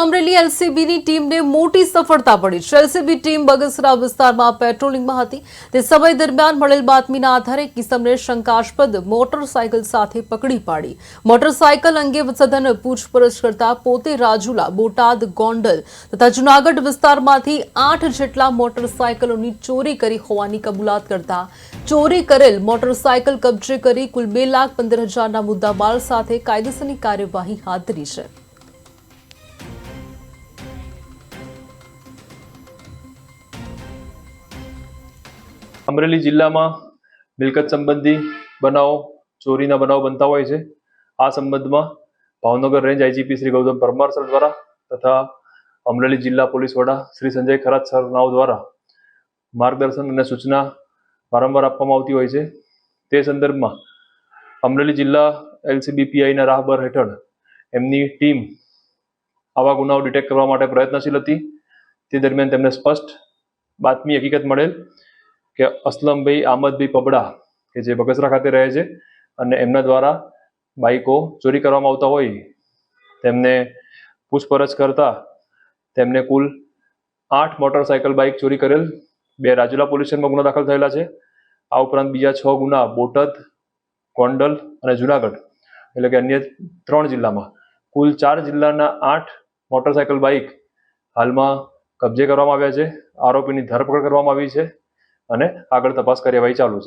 અમરેલી એલસીબીની ટીમને મોટી સફળતા મળી છે. એલસીબી ટીમ બગસરા વિસ્તારમાં પેટ્રોલિંગમાં હતી. તે સમય દરમિયાન મળેલ બાતમીના આધારે કિસમને શંકાસ્પદ મોટરસાયકલ સાથે પકડી પાડી. મોટરસાયકલ અંગે સઘન પૂછપરછ કરતા પોતે રાજુલા, બોટાદ, ગોંડલ તથા જુનાગઢ વિસ્તારમાંથી આઠ જેટલા મોટરસાયકલોની ચોરી કરી હોવાની કબૂલાત કરતા ચોરી કરેલ મોટરસાયકલ કબજે કરી કુલ બે લાખ પંદર હજારના મુદ્દામાલ સાથે કાયદેસરની કાર્યવાહી હાથ ધરી છે. અમરેલી જિલ્લામાં મિલકત સંબંધી બનાવો, ચોરીના બનાવો બનતા હોય છે. આ સંબંધમાં Bhavnagar range IGP Shri Gautam Parmar sir દ્વારા તથા અમરેલી જિલ્લા પોલીસ વડા શ્રી સંજય ખરાત સરનાઓ દ્વારા માર્ગદર્શન અને સૂચના વારંવાર આપવામાં આવતી હોય છે. તે સંદર્ભમાં અમરેલી જિલ્લા એલસીબીપીઆઈના રાહબર હેઠળ એમની ટીમ આવા ગુનાઓ ડિટેક્ટ કરવા માટે પ્રયત્નશીલ હતી. તે દરમિયાન તેમને સ્પષ્ટ બાતમી હકીકત મળેલ કે અસલમભાઈ આમદભાઈ પબડા, કે જે બગસરા ખાતે રહે છે અને એમના દ્વારા બાઇકો ચોરી કરવામાં આવતા હોય, તેમને પૂછપરછ કરતા તેમને કુલ આઠ મોટરસાયકલ બાઇક ચોરી કરેલ, બે રાજુલા પોલીસ સ્ટેશનમાં ગુના દાખલ થયેલા છે. આ ઉપરાંત બીજા છ ગુના બોટાદ, ગોંડલ અને જુનાગઢ, એટલે કે અન્ય ત્રણ જિલ્લામાં. કુલ ચાર જિલ્લાના આઠ મોટરસાયકલ બાઇક હાલમાં કબજે કરવામાં આવ્યા છે. આરોપીની ધરપકડ કરવામાં આવી છે. અને આગળ તપાસ કાર્યવાહી ચાલુ છે.